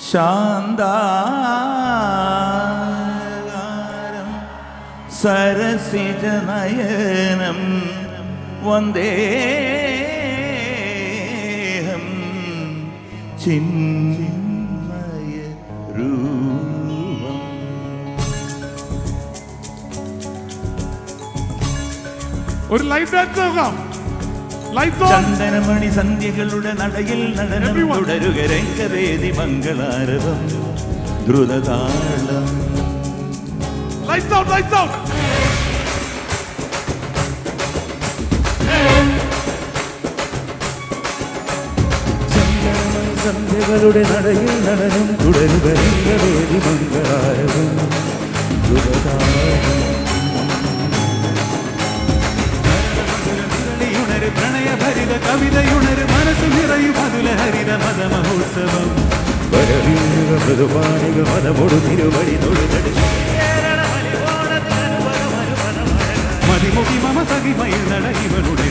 ശാന്താകാരം സരസിജനയനം വന്ദേഹം ചിന്മയ രൂപം. ഒരു life dance നോക്കാം. ചന്ദനമണി സന്ധ്യകളുടെ നടയിൽ നടനം തുടരുക രംഗവേദി മംഗളാരവം. ദ്രുതതാളം സന്ധ്യകളുടെ നടയിൽ നടനം തുടരുക രംഗവേദി മംഗളാരവം. ദ്രുതതാളം പ്രണയഭരിത കവിതയുണര് മനസ്സ് നിറയും മധുല ഹരിത മത മഹോത്സവം വരവീഴുക മൃദുപാണിക മതമൊടു തിരുവടി തൊഴുതടി. മതിമുഖി മമ സഖിമയിൽ നടയിവളുടെ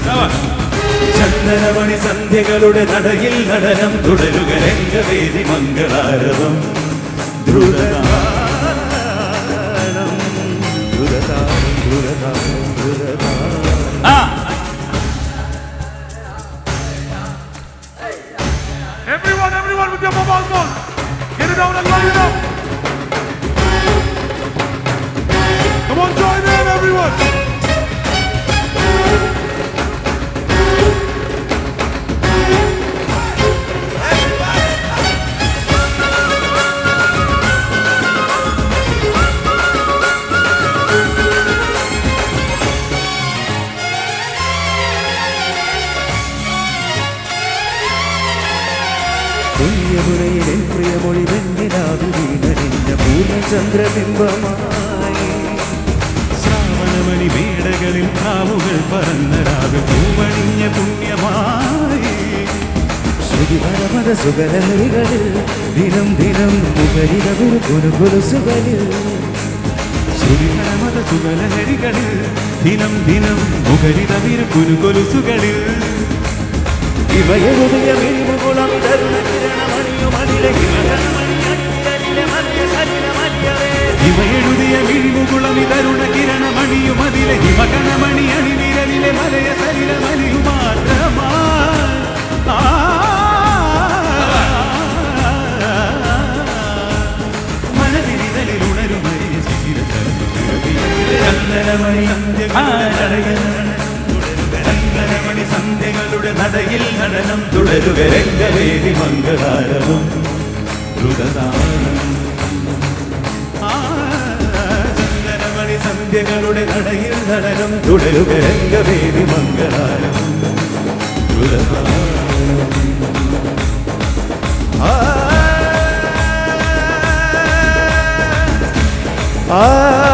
ചന്ദനമണി സന്ധ്യകളുടെ നടയിൽ നടനം തുടരുക രംഗവേദി മംഗളാരവം. ദ്രുതതാളം ദ്രുതതാളം ദ്രുതതാളം With your mobile. Get it down and light it up. Come on, join in, everyone. എൻ പ്രിയമൊഴി വെണ്ണിലാവി വീണണിഞ്ഞ പൂർണചന്ദ്രബിംബമായി ശ്രാവണമണി മേടകളിൽ കാവുകൾ പറന്ന രാവ് പൂവണിഞ്ഞ പുണ്യമായി. ശ്രുതി പരമത ദിനം ദിനം മുഖരിതവൊരു കുനുകുലുസുകളിൽ ശ്രുതി പരമത സുഗലഹരികളിൽ ദിനം ദിനം മുഖരിതവിരു കുനുകൊലുസുകളിൽ ഇവയെഴുതിയ വീടുകുളം തരുണ കിരണമണിയുമതിലെ ഹിമകണമണി അണിവിരലിലെ മലയ സലില മലിയു മാത്രമാ. മനതിരിതലിൽ ഉണരുമരിയ സന്ധ്യകളുടെ നടയിൽ നടനം തുടരുക രംഗവേദി മംഗളാരവും ദ്രുതതാളം സന്ധ്യകളുടെ നടയിൽ നടനം തുടരുക രംഗവേദി മംഗളാരം ആ